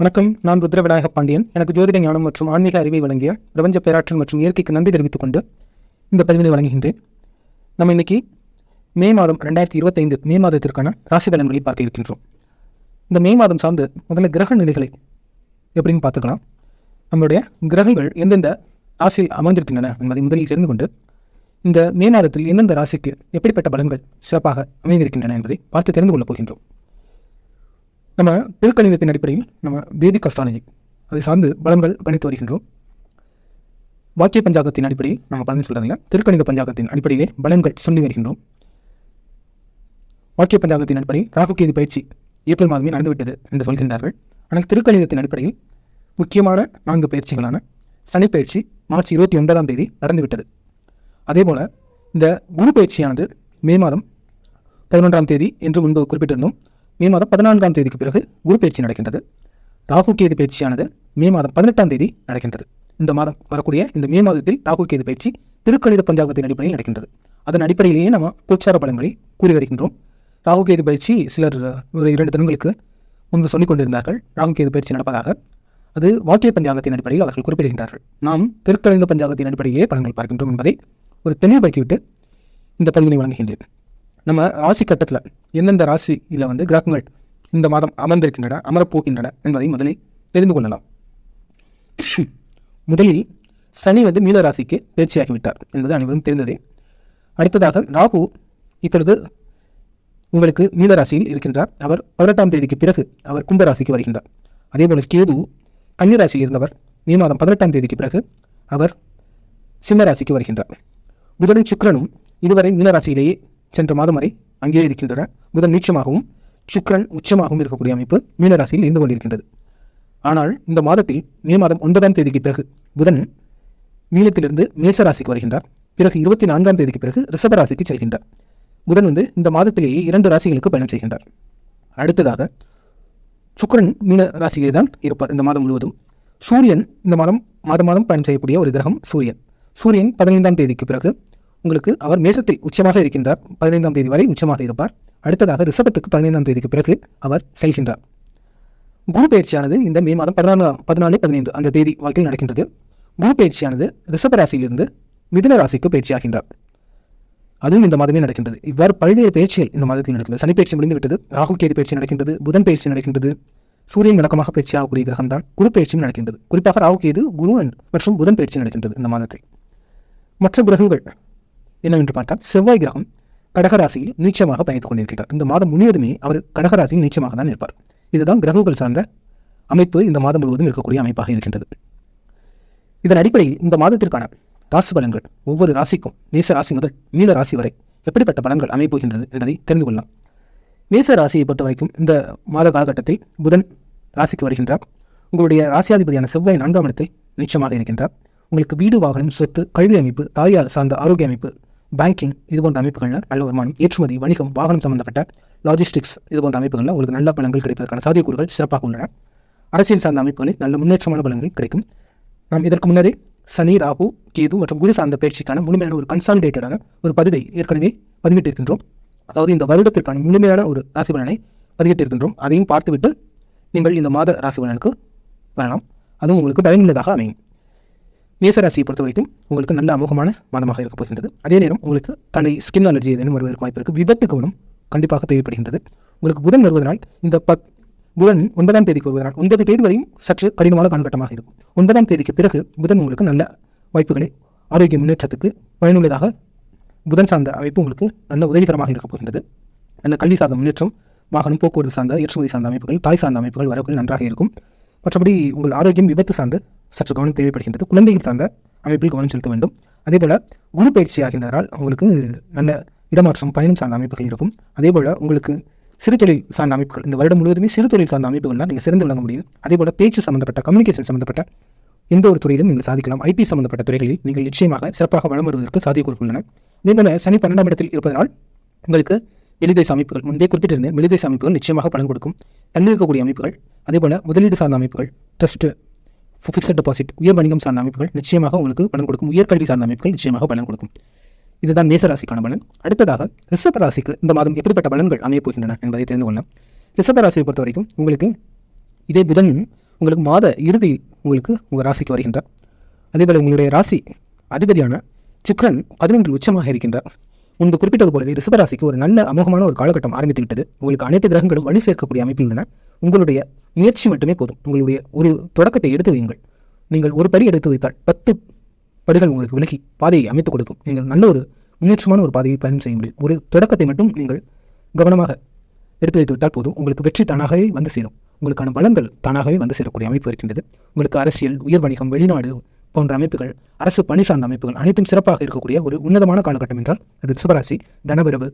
வணக்கம் நான் ருத்ர விநாயக பாண்டியன். எனக்கு ஜோதிட ஞானம் மற்றும் ஆன்மீக அறிவை வழங்கிய பிரபஞ்ச பேராற்றல் மற்றும் இயற்கைக்கு நன்றி தெரிவித்துக் கொண்டு இந்த பதிவினை வழங்குகின்றேன். நம்ம இன்னைக்கு மே மாதம் ரெண்டாயிரத்தி இருபத்தைந்து மே மாதத்திற்கான ராசி பலன்களை பார்க்க இருக்கின்றோம். இந்த மே மாதம் சார்ந்து முதல்ல கிரக நிலைகளை எப்படின்னு பார்த்துக்கலாம். நம்மளுடைய கிரகங்கள் எந்தெந்த ராசியில் அமர்ந்திருக்கின்றன என்பதை முதலில் தெரிந்து கொண்டு இந்த மே மாதத்தில் எந்தெந்த ராசிக்கு எப்படிப்பட்ட பலன்கள் சிறப்பாக அமைந்திருக்கின்றன என்பதை பார்த்து தெரிந்து கொள்ளப் போகின்றோம். நம்ம திருக்கணிதத்தின் அடிப்படையில் நம்ம வேதிக் அஸ்ட்ராலஜி அதை சார்ந்து பலன்கள் கணித்து வருகின்றோம். வாக்கிய பஞ்சாங்கத்தின் அடிப்படையில் நம்ம பலன் சொல்கிறதில்ல திருக்கணித பஞ்சாங்கத்தின் அடிப்படையிலே பலன்கள் சொல்லி வருகின்றோம். வாக்கிய பஞ்சாங்கத்தின் அடிப்படையில் ராகுகேது பயிற்சி ஏப்ரல் மாதமே நடந்துவிட்டது என்று சொல்கின்றார்கள். ஆனால் திருக்கணிதத்தின் அடிப்படையில் முக்கியமான நான்கு பயிற்சிகளான சனி பயிற்சி மார்ச் இருபத்தி ஒன்பதாம் தேதி நடந்துவிட்டது. அதேபோல் இந்த குரு பயிற்சியானது மே மாதம் பதினொன்றாம் தேதி என்று முன்பு குறிப்பிட்டிருந்தோம். மே மாதம் பதினான்காம் தேதிக்கு பிறகு குரு பயிற்சி நடக்கின்றது. ராகு கேது பயிற்சியானது மே மாதம் பதினெட்டாம் தேதி நடக்கின்றது. இந்த மாதம் வரக்கூடிய இந்த மே மாதத்தில் ராகு கேது பயிற்சி திருக்கணித பஞ்சாங்கத்தின் அடிப்படையில் நடக்கின்றது. அதன் அடிப்படையிலேயே நம்ம கோச்சார பலன்களை கூறி வருகின்றோம் ராகு கேது பயிற்சி சிலர் ஒரு இரண்டு தினங்களுக்கு முன்பு சொல்லிக் கொண்டிருந்தார்கள். ராகு கேது பயிற்சி நடப்பதாக. அது வாக்கிய பஞ்சாங்கத்தின் அடிப்படையில் அவர்கள் குறிப்பிடுகின்றார்கள். நாம் திருக்கணித பஞ்சாங்கத்தின் அடிப்படையிலே பலன்கள் பார்க்கின்றோம் என்பதை ஒரு தெளிவுபடுத்திவிட்டு இந்த பதிவினை வழங்குகின்றேன். நம்ம ராசி கட்டத்தில் எந்தெந்த ராசியில் வந்து கிரகங்கள் இந்த மாதம் அமர்ந்திருக்கின்றன அமரப்போகின்றன என்பதை முதலில் தெரிந்து கொள்ளலாம். முதலில் சனி வந்து மீன ராசிக்கு பயிற்சியாகிவிட்டார் என்பது அனைவரும் தெரிந்ததே. அடுத்ததாக ராகு இப்பொழுது உங்களுக்கு மீன ராசியில் இருக்கின்றார். அவர் பதினெட்டாம் தேதிக்கு பிறகு அவர் கும்பராசிக்கு வருகின்றார். அதேபோல் கேது கன்னிராசியில் இருந்தவர் மே மாதம் பதினெட்டாம் தேதிக்கு பிறகு அவர் சிம்ம ராசிக்கு வருகின்றார். புதனும் சுக்கரனும் இதுவரை மீனராசியிலேயே சென்ற மாதம் வரை அங்கேயே இருக்கின்றன. புதன் நீச்சமாகவும் சுக்கரன் உச்சமாகவும் இருக்கக்கூடிய அமைப்பு மீனராசியில் இருந்து கொண்டிருக்கின்றது. ஆனால் இந்த மாதத்தில் மே மாதம் ஒன்பதாம் தேதிக்கு பிறகு புதன் மீனத்திலிருந்து மேச ராசிக்கு வருகின்றார். பிறகு இருபத்தி நான்காம் தேதிக்கு பிறகு ரிஷபராசிக்கு செல்கின்றார். புதன் வந்து இந்த மாதத்திலேயே இரண்டு ராசிகளுக்கு பயணம் செய்கின்றார். அடுத்ததாக சுக்கரன் மீன ராசியிலே தான் இருப்பார் இந்த மாதம் முழுவதும். சூரியன் இந்த மாதம் மாதம் மாதம் பயணம் செய்யக்கூடிய ஒரு கிரகம் சூரியன். சூரியன் பதினைந்தாம் தேதிக்கு பிறகு உங்களுக்கு அவர் மேசத்தில் உச்சமாக இருக்கின்றார். பதினைந்தாம் தேதி வரை உச்சமாக இருப்பார். அடுத்ததாக ரிஷபத்துக்கு பதினைந்தாம் தேதிக்கு பிறகு அவர் செல்கின்றார். குரு பயிற்சியானது இந்த மே மாதம் பதினான்காம் பதினாலு பதினைந்து அந்த தேதி வாக்கில் நடக்கின்றது. குரு பயிற்சியானது ரிஷப ராசியிலிருந்து மிதுன ராசிக்கு பயிற்சியாகின்றார் அதுவும் இந்த மாதமே நடக்கின்றது. இவ்வாறு பல்வேறு பயிற்சிகள் இந்த மாதத்தில் நடக்கிறது சனி பயிற்சி முடிந்து விட்டது. ராகு கேது பயிற்சி நடக்கின்றது. புதன் பயிற்சி நடக்கின்றது. சூரியன் விளக்கமாக பயிற்சி ஆகக்கூடிய கிரகம் தான் குரு பயிற்சியும் நடக்கின்றது. குறிப்பாக ராகு கேது குரு மற்றும் புதன் பயிற்சி நடக்கின்றது இந்த மாதத்தில். மற்ற கிரகங்கள் என்னவென்று பார்த்தால் செவ்வாய் கிரகம் கடகராசியில் நீச்சமாக பயணித்துக் கொண்டிருக்கிறார் இந்த மாதம் முழுவதுமே அவர் கடகராசியில் நீச்சமாக தான் இருப்பார். இதுதான் கிரகங்கள் சார்ந்த அமைப்பு இந்த மாதம் முழுவதும் இருக்கக்கூடிய அமைப்பாக இருக்கின்றது. இதன் அடிப்படையில் இந்த மாதத்திற்கான ராசி பலன்கள் ஒவ்வொரு ராசிக்கும் மேச ராசி முதல் நீல ராசி வரை எப்படிப்பட்ட பலன்கள் அமைப்புகின்றது என்பதை தெரிந்து கொள்ளலாம். மேச ராசியை பொறுத்த வரைக்கும் இந்த மாத காலகட்டத்தில் புதன் ராசிக்கு வருகின்றார். உங்களுடைய ராசியாதிபதியான செவ்வாய் நான்காம் இடத்தில் நிச்சயமாக இருக்கின்றார். உங்களுக்கு வீடு வாகனம் சொத்து கல்வி அமைப்பு தாயார் சார்ந்த ஆரோக்கிய அமைப்பு பேங்கிங் இது போன்ற அமைப்புகளில் நல்ல வருமானம் ஏற்றுமதி வணிகம் வாகனம் சம்பந்தப்பட்ட லாஜிஸ்டிக்ஸ் இது போன்ற அமைப்புகளில் உங்களுக்கு நல்ல பலன்கள் கிடைப்பதற்கான சாத்தியக்கூறுகள் சிறப்பாக உள்ளன. அரசியல் சார்ந்த அமைப்புகளில் நல்ல முன்னேற்றமான பலன்கள் கிடைக்கும். நாம் இதற்கு முன்னரே சனி ராகு கேது மற்றும் குரு சார்ந்த பயிற்சிக்கான முழுமையான ஒரு கன்சாலிடேட்டடான ஒரு பதிவை ஏற்கனவே பதிவிட்டிருக்கின்றோம். அதாவது இந்த வருடத்திற்கான முழுமையான ஒரு ராசி பலனை பதிவிட்டிருக்கின்றோம். அதையும் பார்த்துவிட்டு நீங்கள் இந்த மாத ராசி பலனுக்கு வரலாம். அதுவும் உங்களுக்கு பயனுள்ளதாக அமையும். மேசராசியை பொறுத்த வரைக்கும் உங்களுக்கு நல்ல அமோகமான மாதமாக இருக்க போகின்றது. அதே நேரம் உங்களுக்கு தலை ஸ்கின் அலர்ஜி ஏதேனும் வருவதற்கு வாய்ப்பு இருக்குது விபத்து கவனம் கண்டிப்பாக தேவைப்படுகின்றது. உங்களுக்கு புதன் வருவதனால் இந்த பத் புதன் ஒன்பதாம் தேதிக்கு வருவதனால் ஒன்பது தேதி வரையும் சற்று கடினமான காலகட்டமாக இருக்கும். ஒன்பதாம் தேதிக்கு பிறகு புதன் உங்களுக்கு நல்ல வாய்ப்புகளை ஆரோக்கிய முன்னேற்றத்துக்கு பயனுள்ளதாக புதன் சார்ந்த அமைப்பு உங்களுக்கு நல்ல உதவிகரமாக இருக்க போகின்றது. நல்ல கல்வி சார்ந்த முன்னேற்றம் வாகனம் போக்குவரத்து சார்ந்த ஏற்றுமதி சார்ந்த அமைப்புகள் தாய் சார்ந்த அமைப்புகள் வரவுகள் நன்றாக இருக்கும். மற்றபடி உங்கள் ஆரோக்கியம் விபத்து சார்ந்து சற்று கவனம் தேவைப்படுகின்றது. குழந்தைகள் சார்ந்த அமைப்பில் கவனம் செலுத்த வேண்டும். அதேபோல் குரு பயிற்சி ஆகின்றதால் உங்களுக்கு நல்ல இடமாற்றம் பயணம் சார்ந்த அமைப்புகள் இருக்கும். அதே போல் உங்களுக்கு சிறு தொழில் சார்ந்த அமைப்புகள் இந்த வருடம் முழுவதுமே சிறு தொழில் சார்ந்த அமைப்புகள்லாம் நீங்கள் சிறந்து விளங்க முடியும். அதேபோல் பேச்சு சம்பந்தப்பட்ட கம்யூனிகேஷன் சம்மந்தப்பட்ட எந்த ஒரு துறையிலும் நீங்கள் சாதிக்கலாம். ஐடி சம்மந்தப்பட்ட துறைகளில் நீங்கள் நிச்சயமாக சிறப்பாக வளம் வருவதற்கு சாத்தியக்கூறு உள்ளன. அதேபோல சனி பன்னெண்டாம் இடத்தில் இருப்பதனால் உங்களுக்கு வெளிதேச அமைப்புகள் முன்பே குறிப்பிட்டிருந்தேன் வெளிதேச அமைப்புகள் நிச்சயமாக பலன் கொடுக்கும். தள்ளி இருக்கக்கூடிய அமைப்புகள் அதேபோல முதலீடு சார்ந்த அமைப்புகள் ட்ரஸ்ட்டு ஃபிக்ஸட் டெபாசிட் உயர் வணிகம் சார்ந்த அமைப்புகள் நிச்சயமாக உங்களுக்கு பலன் கொடுக்கும். உயர்கல்வி சார்ந்த அமைப்புகள் நிச்சயமாக பலன் கொடுக்கும். இதுதான் மேசராசிக்கான பலன். அடுத்ததாக ரிஷப ராசிக்கு இந்த மாதம் எப்படிப்பட்ட பலன்கள் அமையப் போகின்றன என்பதை தெரிந்து கொள்ளலாம். ரிஷப ராசியை பொறுத்த வரைக்கும் உங்களுக்கு இதே புதன் உங்களுக்கு மாத இறுதி உங்களுக்கு உங்கள் ராசிக்கு வருகின்றார். அதேபோல் உங்களுடைய ராசி அதிபதியான சுக்ரன் பதினொன்று உச்சமாக இருக்கின்றார். முன்பு குறிப்பிட்டது போலவே ரிசபராசிக்கு ஒரு நல்ல அமோகமான ஒரு காலகட்டம் ஆரம்பித்து விட்டது. உங்களுக்கு அனைத்து கிரகங்களும் வழி சேர்க்கக்கூடிய அமைப்பில் உள்ளன. உங்களுடைய முயற்சி மட்டுமே போதும். உங்களுடைய ஒரு தொடக்கத்தை எடுத்து வையுங்கள். நீங்கள் ஒரு படி எடுத்து வைத்தால் பத்து படிகள் உங்களுக்கு விலகி பாதையை அமைத்துக் கொடுக்கும். நீங்கள் நல்ல ஒரு முன்னேற்றமான ஒரு பாதையை பயணம் செய்ய முடியும். ஒரு தொடக்கத்தை மட்டும் நீங்கள் கவனமாக எடுத்து வைத்து விட்டால் போதும். உங்களுக்கு வெற்றி தானாகவே வந்து சேரும். உங்களுக்கான பலங்கள் தானாகவே வந்து சேரக்கூடிய அமைப்பு இருக்கின்றது. உங்களுக்கு அரசியல் உயர் வணிகம் வெளிநாடு போன்ற அமைப்புகள் அரசு பணி சார்ந்த அமைப்புகள் அனைத்தும் சிறப்பாக இருக்கக்கூடிய ஒரு உன்னதமான காலகட்டம் என்றால் அது ரிஷபராசி தனவரவு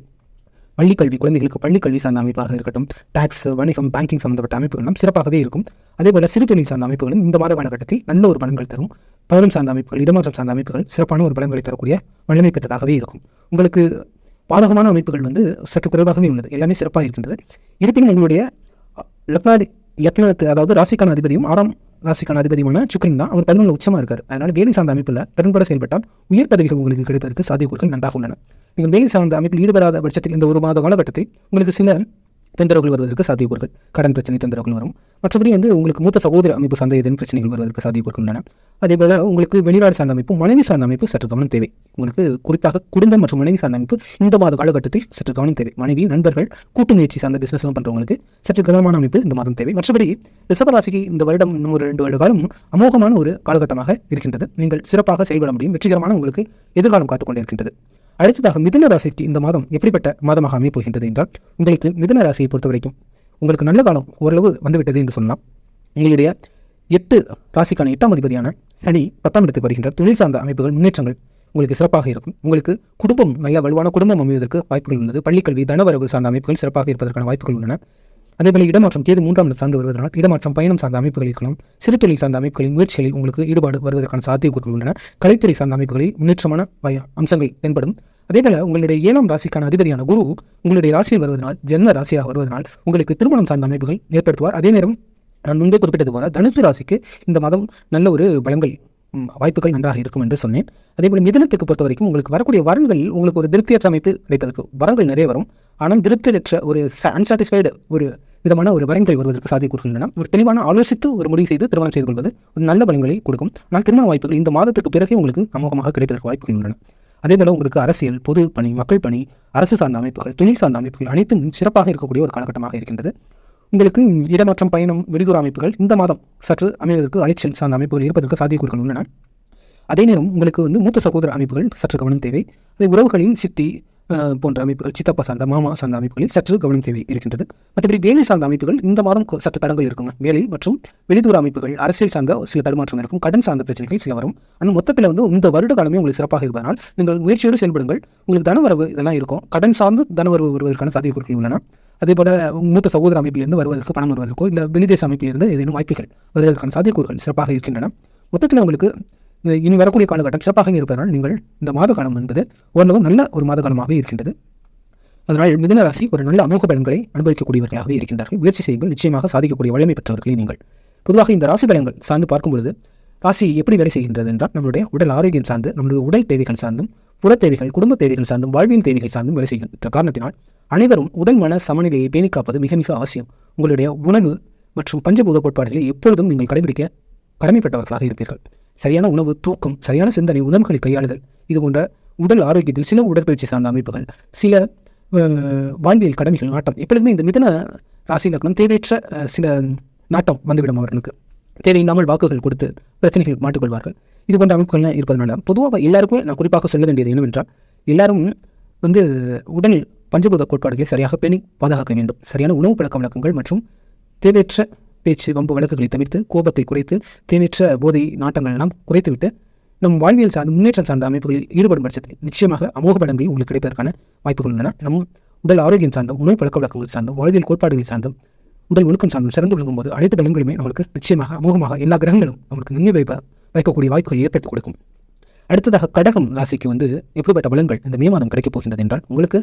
பள்ளிக்கல்வி குழந்தைகளுக்கு பள்ளிக்கல்வி சார்ந்த அமைப்பாக இருக்கட்டும் டாக்ஸ் வணிகம் பேங்கிங் சம்பந்தப்பட்ட அமைப்புகள்லாம் சிறப்பாகவே இருக்கும். அதேபோல சிறு தொழில் சார்ந்த அமைப்புகளும் இந்த மாத காலகட்டத்தில் நல்ல ஒரு பலன்கள் தரும். பலன் சார்ந்த அமைப்புகள் இடமாற்றம் சார்ந்த அமைப்புகள் சிறப்பான ஒரு பலன்களை தரக்கூடிய வலிமை பெற்றதாகவே இருக்கும். உங்களுக்கு பாதகமான அமைப்புகள் வந்து சற்று குறைவாகவே உள்ளது. எல்லாமே சிறப்பாக இருக்கின்றது. இருப்பினும் உங்களுடைய லக்னாதி லக்னத்து அதாவது ராசிக்கான அதிபதியும் ஆறாம் ராசிக்கான அதிபதியுமான சுக்ரன் தான். அவர் பதினொன்று உச்சமாக இருக்கார். அதனால் வேலை சார்ந்த அமைப்பில் திறன்பட செயல்பட்டால் உயர் பதவிகள் உங்களுக்கு கிடைப்பதற்கு சாத்தியக்கூறுகள் நன்றாக உள்ளன. நீங்கள் வேலை சார்ந்த அமைப்பில் ஈடுபடாத பட்சத்தில் இந்த ஒரு மாத காலகட்டத்தில் உங்களுக்கு சில தொந்தரவுகள் வருவதற்கு சாத்தியக்கூறுகள். கடன் பிரச்சனை தொந்தரவுகள் வரும். மற்றபடி வந்து உங்களுக்கு மூத்த சகோதர அமைப்பு சார்ந்த ஏதேனும் பிரச்சனைகள் வருவதற்கு சாத்தியக்கூறுகள் உள்ளன. அதேபோல உங்களுக்கு வெளிநாடு சார்ந்த அமைப்பு மனைவி சார்ந்த அமைப்பு சற்று கவனம் தேவை. உங்களுக்கு குறிப்பாக குடும்பம் மற்றும் மனைவி சார்ந்த அமைப்பு இந்த மாத காலகட்டத்தில் சற்று கவனம் தேவை. மனைவி நண்பர்கள் கூட்டு முயற்சி சார்ந்த பிசினஸ் பண்ணுறவங்களுக்கு சற்று கவனமான அமைப்பு இந்த மாதம் தேவை. மற்றபடி ரிசபராசிக்கு இந்த வருடம் இன்னும் ஒரு ரெண்டு வருட காலம் அமோகமான ஒரு காலகட்டமாக இருக்கின்றது. நீங்கள் சிறப்பாக செயல்பட முடியும். வெற்றிகரமான உங்களுக்கு எதிர்காலம் காத்துக்கொண்டே இருக்கின்றது. அடுத்ததாக மிதன ராசிக்கு இந்த மாதம் எப்படிப்பட்ட மாதமாக அமைய போகின்றது என்றால் உங்களுக்கு மிதன ராசியை பொறுத்த வரைக்கும் உங்களுக்கு நல்ல காலம் ஓரளவு வந்துவிட்டது என்று சொல்லலாம். உங்களுடைய எட்டு ராசிக்கான எட்டாம் அதிபதியான சனி பத்தாம் இடத்துக்கு வருகின்றார் தொழில் சார்ந்த அமைப்புகள் முன்னேற்றங்கள் உங்களுக்கு சிறப்பாக இருக்கும். உங்களுக்கு குடும்பம் நல்ல வலுவான குடும்பம் அமைவதற்கு வாய்ப்புகள் உள்ளது. பள்ளிக்கல்வி தனவரவு சார்ந்த அமைப்புகள் சிறப்பாக இருப்பதற்கான வாய்ப்புகள் உள்ளன. அதேபோல இடமாற்றம் கேது மூன்றாம் சார்ந்து வருவதனால் இடமாற்றம் பயணம் சார்ந்த அமைப்புகள் இருக்கலாம். சிறு தொழில் சார்ந்த அமைப்புகளின் முயற்சிகளில் உங்களுக்கு ஈடுபாடு வருவதற்கான சாத்தியக்கூறுகள் உள்ளன. கலைத்துறை சார்ந்த அமைப்புகளில் முன்னேற்றமான வய- அம்சங்கள் தென்படும். அதேபோல உங்களுடைய ஏழாம் ராசிக்கான அதிபதியான குரு உங்களுடைய ராசியில் வருவதனால் ஜென்ம ராசியாக வருவதனால் உங்களுக்கு திருமணம் சார்ந்த அமைப்புகள் ஏற்படுத்துவார். அதே நேரம் நான் முன்பே குறிப்பிட்டது போல தனுசு ராசிக்கு இந்த மாதம் நல்ல ஒரு பலங்கள் வாய்ப்புகள் நன்றாக இருக்கும் என்று சொன்னேன். அதேபோல் மிதனத்துக்கு பொறுத்த வரைக்கும் உங்களுக்கு வரக்கூடிய வரங்களில் உங்களுக்கு ஒரு திருப்தியற்ற அமைப்பு கிடைப்பதற்கு வரங்கள் நிறைய வரும். ஆனால் திருப்தியற்ற ஒரு அன்சாட்டிஸ்ஃபைடு ஒரு விதமான ஒரு வரங்கள் வருவதற்கு சாத்தியக்கூறுகள் உள்ளன ஒரு தெளிவான ஆலோசித்து ஒரு முடிவு செய்து திருமணம் செய்து கொள்வது ஒரு நல்ல பலன்களை கொடுக்கும். ஆனால் திருமண வாய்ப்புகள் இந்த மாதத்துக்கு பிறகே உங்களுக்கு அமோகமாக கிடைப்பதற்கு வாய்ப்புகள் உள்ளன அதேபோல் உங்களுக்கு அரசியல் பொது பணி மக்கள் பணி அரசு சார்ந்த அமைப்புகள் தொழில் சார்ந்த அமைப்புகள் அனைத்தும் சிறப்பாக இருக்கக்கூடிய ஒரு காலகட்டமாக இருக்கின்றது. உங்களுக்கு இடமாற்றம் பயணம் வெளிதூர அமைப்புகள் இந்த மாதம் சற்று அமைவதற்கு அலைச்சல் சார்ந்த அமைப்புகள் இருப்பதற்கு சாத்தியக்கூறுகள் உள்ளன. அதே நேரம் உங்களுக்கு வந்து மூத்த சகோதர அமைப்புகள் சற்று கவனம் தேவை. அதே உறவுகளின் சித்தி போன்ற அமைப்புகள் சித்தப்பா சார்ந்த மாமா சார்ந்த அமைப்புகளில் சற்று கவனம் தேவை இருக்கின்றது. மற்றபடி வேலை சார்ந்த அமைப்புகள் இந்த மாதம் சற்று தடங்கள் இருக்குங்க. வேலை மற்றும் வெளிதூர அமைப்புகள் அரசியல் சார்ந்த சில தடுமாற்றம் இருக்கும். கடன் சார்ந்த பிரச்சனைகள் சில வரும். ஆனால் மொத்தத்தில் வந்து இந்த வருட காலமே உங்களுக்கு சிறப்பாக இருப்பதனால் நீங்கள் முயற்சியோடு செயல்படுங்கள். உங்களுக்கு தனவரவு இதெல்லாம் இருக்கும். கடன் சார்ந்து தனவரவு வருவதற்கான சாத்தியக்கூறுகள் உள்ளன. அதே போல மூத்த சகோதர அமைப்பிலிருந்து வருவதற்கு பணம் வருவதற்கோ இல்லை வெளிதேச அமைப்பிலிருந்து ஏதேனும் வாய்ப்புகள் வருவதற்கான சாத்தியக்கூறுகள் சிறப்பாக இருக்கின்றன. மொத்தத்தில் உங்களுக்கு இனி வரக்கூடிய காலகட்டம் சிறப்பாக இருப்பதனால் நீங்கள் இந்த மாத காலம் என்பது ஓரளவு நல்ல ஒரு மாத காலமாக இருக்கின்றது. அதனால் மிதன ராசி ஒரு நல்ல அமோக பலன்களை அனுபவிக்கக்கூடியவர்களாக இருக்கின்றார்கள். முயற்சி செய்யுங்கள். நிச்சயமாக சாதிக்கக்கூடிய வலிமை பெற்றவர்களே நீங்கள். பொதுவாக இந்த ராசி பலன்கள் சார்ந்து பார்க்கும் பொழுது ராசி எப்படி வேலை செய்கின்றது என்றால் நம்மளுடைய உடல் ஆரோக்கியம் சார்ந்து நம்மளுடைய உடல் தேவைகள் சார்ந்தும் புற தேவைகள் குடும்ப தேவைகள் சார்ந்தும் வாழ்வின் தேவைகள் சார்ந்தும் வேலை செய்கின்ற காரணத்தினால் அனைவரும் உடல் மன சமநிலையை பேணி காப்பது மிக மிக அவசியம். உங்களுடைய உணவு மற்றும் பஞ்சபூத கோட்பாடுகளை எப்பொழுதும் நீங்கள் கடைபிடிக்க கடமைப்பட்டவர்களாக இருப்பீர்கள். சரியான உணவு தூக்கம் சரியான சிந்தனை உணவுகளை கையாளுதல் இது போன்ற உடல் ஆரோக்கியத்தில் சில உடற்பயிற்சி சார்ந்த அமைப்புகள் சில வாழ்வியல் கடமைகள் நாட்டம் எப்பொழுதுமே இந்த மிதன ராசி லக்னம் தேவையற்ற சில நாட்டம் வந்துவிடும் அவர்களுக்கு. தேவையில்லாமல் வாக்குகள் கொடுத்து பிரச்சனைகள் மாட்டிக்கொள்வார்கள். இது போன்ற அமைப்புகள்லாம் இருப்பதனால பொதுவாக எல்லாருக்குமே நான் குறிப்பாக சொல்ல வேண்டியது என்னவென்றால் எல்லாரும் வந்து உடல் பஞ்சபூத கோட்பாடுகளை சரியாக பேணி பாதுகாக்க வேண்டும். சரியான உணவு பழக்க வழக்கங்கள் மற்றும் தேவையற்ற பேச்சு வம்பு வழக்குகளை தவிர்த்து கோபத்தை குறைத்து தேவையற்ற போதை நாட்டங்கள் எல்லாம் குறைத்துவிட்டு நம் வாழ்வியல் சார்ந்த முன்னேற்றம் சார்ந்த அமைப்புகளில் ஈடுபடும் பட்சத்தில் நிச்சயமாக அமோக படங்களில் உங்களுக்கு கிடைப்பதற்கான வாய்ப்புகள் உள்ளன. நம் உடல் ஆரோக்கியம் சார்ந்தும் உணவு பழக்க வழக்கங்கள் சார்ந்தும் வாழ்வியல் கோட்பாடுகள் சார்ந்தும் முதல் ஒழுக்கம் சார்ந்தும் சிறந்து விளங்கும் போது அனைத்து பலன்களுமே நம்மளுக்கு நிச்சயமாக அமோகமாக எல்லா கிரகங்களும் நம்மளுக்கு நன்மை வைப்ப வைக்கக்கூடிய வாய்ப்புகள் ஏற்பட்டு கொடுக்கும். அடுத்ததாக கடகம் ராசிக்கு வந்து எப்படிப்பட்ட பலன்கள் இந்த மே மாதம் கிடைக்கப் போகின்றது என்றால் உங்களுக்கு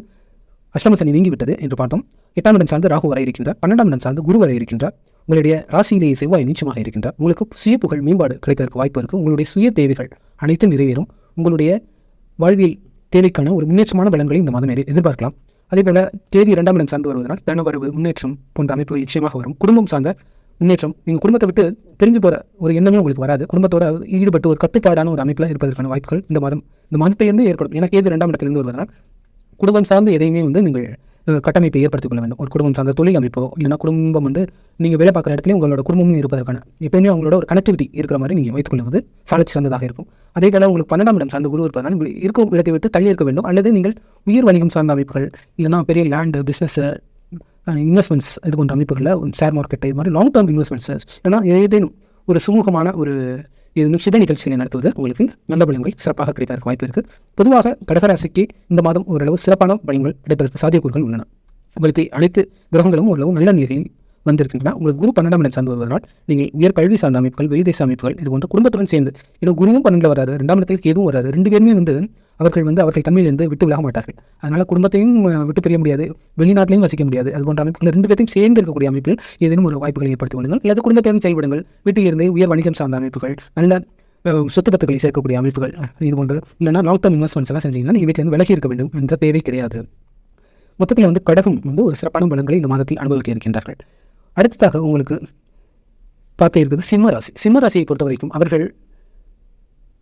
அஷ்டம சனி நீங்கிவிட்டது என்று பார்த்தோம். எட்டாம் இடம் சார்ந்து ராகு வர இருக்கின்றார். பன்னெண்டாம் இடம் சார்ந்து குரு வரை இருக்கின்றார். உங்களுடைய ராசியிலேயே செவ்வாய் நீச்சமாக இருக்கின்றார். உங்களுக்கு சுய புகழ் மேம்பாடு கிடைப்பதற்கு வாய்ப்பு இருக்கும் உங்களுடைய சுய தேவைகள் அனைத்தும் நிறைவேறும். உங்களுடைய வாழ்வியல் தேவைக்கான ஒரு முன்னேற்றமான பலன்களை இந்த மாதம் எதிர்பார்க்கலாம். அதேபோல தேதி இரண்டாம் இடம் சார்ந்து வருவதனால் தனவரவு முன்னேற்றம் போன்ற அமைப்புகள் நிச்சயமாக வரும். குடும்பம் சார்ந்த முன்னேற்றம் நீங்கள் குடும்பத்தை விட்டு பிரிஞ்சு போகிற ஒரு எண்ணமே உங்களுக்கு வராது. குடும்பத்தோட ஈடுபட்டு ஒரு கட்டுப்பாடான ஒரு அமைப்பில் இருப்பதற்கான வாய்ப்புகள் இந்த மாதம் இந்த மாதத்திலிருந்து ஏற்படும். எனக்கு ஏது ரெண்டாம் இடத்திலிருந்து வருவதனால் குடும்பம் சார்ந்து எதையுமே வந்து நீங்கள் கட்டமைப்பை ஏற்படுத்திக் கொள்ள வேண்டும். ஒரு குடும்பம் சார்ந்த தொழில் அமைப்போ இல்லைன்னா குடும்பம் வந்து நீங்கள் வேலை பார்க்குற இடத்துலையும் உங்களோட குடும்பமும் இருப்பதற்கான எப்பயுமே அவங்களோட ஒரு கனெக்டிவிட்டி இருக்கிற மாதிரி நீங்கள் வைத்துக் கொள்வது சாலை சிறந்ததாக இருக்கும். அதே போல உங்களுக்கு பன்னெண்டாம் இடம் சார்ந்த குரு இருப்பதனால் இருக்கும் இடத்தை விட்டு தள்ளி இருக்க வேண்டும். அல்லது நீங்கள் உயிர் வணிகம் சார்ந்த அமைப்புகள் இல்லைன்னா பெரிய லேண்டு பிஸ்னஸ் இன்வெஸ்ட்மெண்ட்ஸ் இது போன்ற அமைப்புகளில் ஷேர் மார்க்கெட் இது மாதிரி லாங் டேர்ம் இன்வெஸ்ட்மெண்ட்ஸ் ஏன்னா ஏதேனும் ஒரு சுமூகமான ஒரு இது சுப நிகழ்ச்சிகளை நடத்துவது உங்களுக்கு நல்ல பலன்கள் சிறப்பாக கிடைப்பதற்கு வாய்ப்பு இருக்குது பொதுவாக கடகராசிக்கு இந்த மாதம் ஓரளவு சிறப்பான பலன்கள் கிடைப்பதற்கு சாத்தியக்கூறுகள் உள்ளன. உங்களுக்கு அனைத்து கிரகங்களும் ஓரளவு நல்ல நிலையில் வந்திருக்கின்றன. உங்களுக்கு குரு பன்னெண்டாம் இடம் சார்ந்து வருவதனால் நீங்கள் உயர் கல்வி சார்ந்த அமைப்புகள் வெளிதேச அமைப்புகள் இது போன்ற குடும்பத்துடன் சேர்ந்து ஏன்னா குருவும் பன்னெண்டில் வராரு ரெண்டாம் இடத்தில் எதுவும் வராரு ரெண்டு பேருமே வந்து அவர்கள் வந்து அவர்கள் தன்மையிலிருந்து விட்டு விலக மாட்டார்கள். அதனால் குடும்பத்தையும் விட்டு பிரிய முடியாது. வெளிநாட்டிலையும் வசிக்க முடியாது. அது போன்ற அமைப்பு ரெண்டு பேர்த்தையும் சேர்ந்து இருக்கக்கூடிய அமைப்பில் ஏதேனும் ஒரு வாய்ப்புகளை ஏற்படுத்தி கொள்ளுங்கள் அல்லது குடும்பத்தையும் செயல்படுங்கள் வீட்டில் இருந்தே உயர் வணிகம் சார்ந்த அமைப்புகள் நல்ல சொத்து பத்துக்களை சேர்க்கக்கூடிய அமைப்புகள் இது போன்ற இல்லைன்னா லாங் டேர்ம் இன்வெஸ்ட்மெண்ட்ஸ் எல்லாம் செஞ்சீங்கன்னா நீங்கள் வீட்டிலேருந்து விலகி இருக்க வேண்டும் என்ற தேவை கிடையாது. மொத்தத்தில் வந்து கடகம் வந்து ஒரு சிறப்பான பலன்களை இந்த மாதத்தில் அனுபவிக்க இருக்கின்றார்கள். அடுத்ததாக உங்களுக்கு பார்த்து இருக்கிறது சிம்மராசி சிம்மராசியை ராசியை பொறுத்த வரைக்கும் அவர்கள்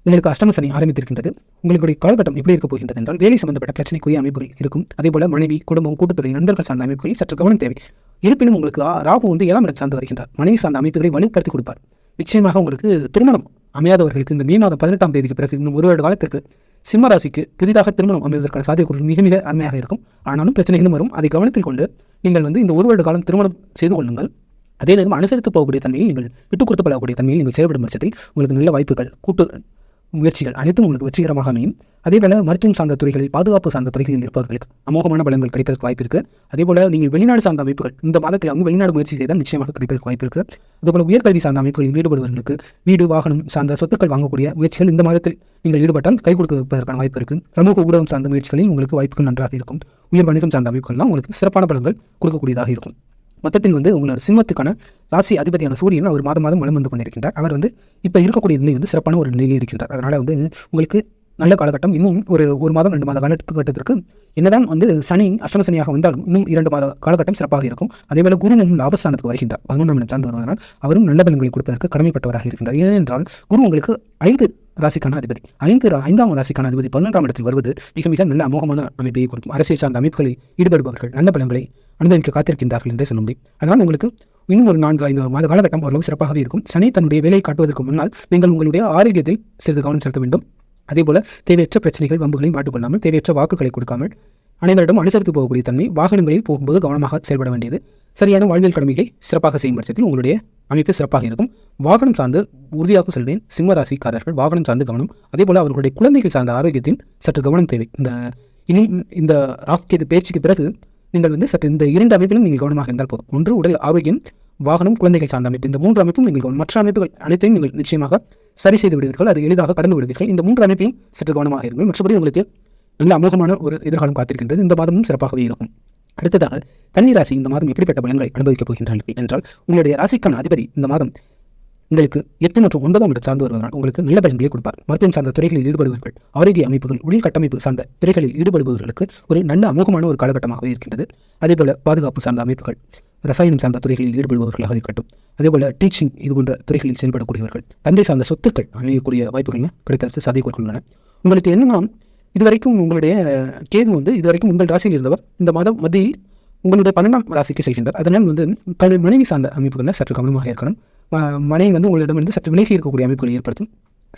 உங்களுக்கு அஷ்டம சனி ஆரம்பித்திருக்கின்றது. உங்களுடைய காலகட்டம் எப்படி இருக்க போகின்றது என்றால் வேலை சம்பந்தப்பட்ட பிரச்சனைக்குரிய அமைப்புகள் இருக்கும். அதேபோல மனைவி குடும்பம் கூட்டுத்துறை நண்பர்கள் சார்ந்த அமைப்புகளில் சற்று கவனம் தேவை. இருப்பினும் உங்களுக்கு ராகு வந்து ஏழாம் இடம் சார்ந்து வருகின்றார். மனைவி சார்ந்த அமைப்புகளை வலுப்படுத்தி கொடுப்பார். நிச்சயமாக உங்களுக்கு திருமணம் அமையாதவர்களுக்கு இந்த மே மாதம் பதினெட்டாம் தேதிக்கு பிறகு இன்னும் ஒரு வருட காலத்திற்கு சிம்ம ராசிக்கு புதிதாக திருமணம் அமைவதற்கான சாத்தியக்கூறுகள் மிக மிக அருமையாக இருக்கும். ஆனாலும் பிரச்சனைகளும் வரும். அதை கவனத்தில் கொண்டு நீங்கள் வந்து இந்த ஒரு வருட காலம் திருமணம் செய்து கொள்ளுங்கள். அதே நேரம் அனுசரித்து போகக்கூடிய தன்மையில் நீங்கள் விட்டுக் கொடுத்து பழகக்கூடிய தன்மையில் நீங்கள் செயல்படும் பட்சத்தில் உங்களுக்கு நல்ல வாய்ப்புகள் கூட்டு முயற்சிகள் அனைத்தும் உங்களுக்கு வெற்றிகரமாக அமையும். அதேபோல மருத்துவம் சார்ந்த துறைகளில் பாதுகாப்பு சார்ந்த துறைகளில் இருப்பவர்களுக்கு அமோகமான பலன்கள் கிடைப்பதற்கு வாய்ப்பு இருக்குது அதேபோல் நீங்கள் வெளிநாடு சார்ந்த அமைப்புகள் இந்த மாதத்தில் அவங்க வெளிநாடு முயற்சி செய்தால் நிச்சயமாக கிடைப்பதற்கு வாய்ப்பு இருக்குது அதுபோல உயர்கல்வி சார்ந்த அமைப்புகளில் ஈடுபடுவர்களுக்கு வீடு வாகனம் சார்ந்த சொத்துக்கள் வாங்கக்கூடிய முயற்சிகள் இந்த மாதத்தில் நீங்கள் ஈடுபட்டால் கை கொடுப்பதற்கான வாய்ப்பு இருக்குது சமூக ஊடகம் சார்ந்த முயற்சிகளில் உங்களுக்கு வாய்ப்புகள் நன்றாக இருக்கும். உயர் வணிகம் சார்ந்த அமைப்புகள்லாம் உங்களுக்கு சிறப்பான பலன்கள் கொடுக்கக்கூடியதாக இருக்கும். மொத்தத்தில் வந்து உங்களோட சிம்மத்துக்கான ராசி அதிபதியான சூரியன் அவர் மாதம் மாதம் வளம் வந்து கொண்டிருக்கின்றார். அவர் வந்து இப்போ இருக்கக்கூடிய நிலை வந்து சிறப்பான ஒரு நிலையில் இருக்கின்றார். அதனால் வந்து உங்களுக்கு நல்ல காலகட்டம். இன்னும் ஒரு ஒரு மாதம் ரெண்டு மாத காலகட்டத்திற்கு என்னதான் வந்து சனி அஷ்டம சனியாக வந்தாலும் இன்னும் இரண்டு மாத காலகட்டம் சிறப்பாக இருக்கும். அதேபோல குருவும் லாபஸ்தானத்துக்கு வருகின்றார். பதினொன்றாம் இடம் சார்ந்து வருவதனால் அவரும் நல்ல பலன்களை கொடுப்பதற்கு கடமைப்பட்டவராக இருக்கின்றார். ஏனென்றால் குரு உங்களுக்கு ஐந்து ராசிக்கான அதிபதி ஐந்து ரா- ஐந்தாம் ராசிக்கான அதிபதி பதினொன்றாம் இடத்தில் வருவது மிக மிக நல்ல அமோகமான அமைப்பை கொடுக்கும். அரசியல் சார்ந்த அமைப்புகளில் ஈடுபடுபவர்கள் நல்ல பலன்களை அனுபவிக்க காத்திருக்கின்றார்கள் என்றே சொல்ல முடியும். அதனால் உங்களுக்கு இன்னும் ஒரு நான்கு ஐந்து மாத காலகட்டம் ஓரளவு சிறப்பாகவே இருக்கும். சனி தன்னுடைய வேலையை காட்டுவதற்கு முன்னால் நீங்கள் உங்களுடைய ஆரோக்கியத்தில் சிறிது கவனம் செலுத்த வேண்டும். அதேபோல தேவையற்ற பிரச்சனைகள் வம்புகளையும் மாட்டுக்கொள்ளாமல் தேவையற்ற வாக்குகளை கொடுக்காமல் அனைவரிடம் அனுசரித்து போகக்கூடிய தன்மை வாகனங்களில் போகும்போது கவனமாக செயல்பட வேண்டியது. சரியான வாழ்வியல் கடமைகளை சிறப்பாக செய்யும் பட்சத்தில் உங்களுடைய அமைப்பு சிறப்பாக இருக்கும். வாகனம் சார்ந்து உறுதியாக செல்வேன். சிம்மராசிக்காரர்கள் வாகனம் சார்ந்து கவனம். அதேபோல் அவர்களுடைய குழந்தைகள் சார்ந்த ஆரோக்கியத்தின் சற்று கவனம் தேவை. இந்த இனி இந்த ராக்கெட் பேச்சுக்கு பிறகு நீங்கள் வந்து சற்று இந்த இரண்டு அமைப்பிலும் நீங்கள் கவனமாக இருந்தால் போதும். ஒன்று உடல் ஆரோக்கியம் வாகனம் குழந்தைகள் சார்ந்த அமைப்பு. இந்த மூன்று அமைப்பும் நீங்கள் மற்ற அமைப்புகள் அனைத்தையும் நீங்கள் நிச்சயமாக சரி செய்து விடுவீர்கள் அது எளிதாக கடந்து விடுவீர்கள். இந்த மூன்று அமைப்பையும் சற்று கவனமாக இருங்கள். மற்றபடி உங்களுக்கு நல்ல அமோகமான ஒரு எதிர்காலம் காத்திருக்கின்றது. இந்த மாதமும் சிறப்பாகவே இருக்கும். அடுத்ததாக கன்னி ராசி இந்த மாதம் எப்படிப்பட்ட பலன்களை அனுபவிக்கப் போகின்றார்கள் என்றால் உங்களுடைய ராசிக்கான அதிபதி இந்த மாதம் உங்களுக்கு எட்டு மற்றும் ஒன்பதாம் இடம் சார்ந்து வருவதனால் உங்களுக்கு நல்ல பலன்களை கொடுப்பார். மருத்துவம் சார்ந்த துறைகளில் ஈடுபடுபவர்கள் ஆரோக்கிய அமைப்புகள் உள்கட்டமைப்பு சார்ந்த துறைகளில் ஈடுபடுபவர்களுக்கு ஒரு நல்ல அமோகமான ஒரு காலகட்டமாகவே இருக்கின்றது. அதேபோல பாதுகாப்பு சார்ந்த அமைப்புகள் ரசாயனம் சார்ந்த துறைகளில் ஈடுபடுபவர்களாக இருக்கட்டும் அதேபோல டீச்சிங் இது போன்ற துறைகளில் செயல்படக்கூடியவர்கள் தந்தை சார்ந்த சொத்துக்கள் அமையக்கூடிய வாய்ப்புகள் கிடைத்தரசு சாத்தியக்கூறுகள் உள்ளன உங்களுக்கு என்னன்னா இதுவரைக்கும் உங்களுடைய கேது வந்து இதுவரைக்கும் உங்கள் ராசியில் இருந்தவர் இந்த மாதம் மத்தியில் உங்களுடைய பன்னெண்டாம் ராசிக்கு செல்கின்றார். அதனால் வந்து கல்வி மனைவி சார்ந்த அமைப்புகளில் சற்று கவனமாக இருக்கணும். மனைவி வந்து உங்களிடமிருந்து சற்று விலகி இருக்கக்கூடிய அமைப்புகளை ஏற்படுத்தும்.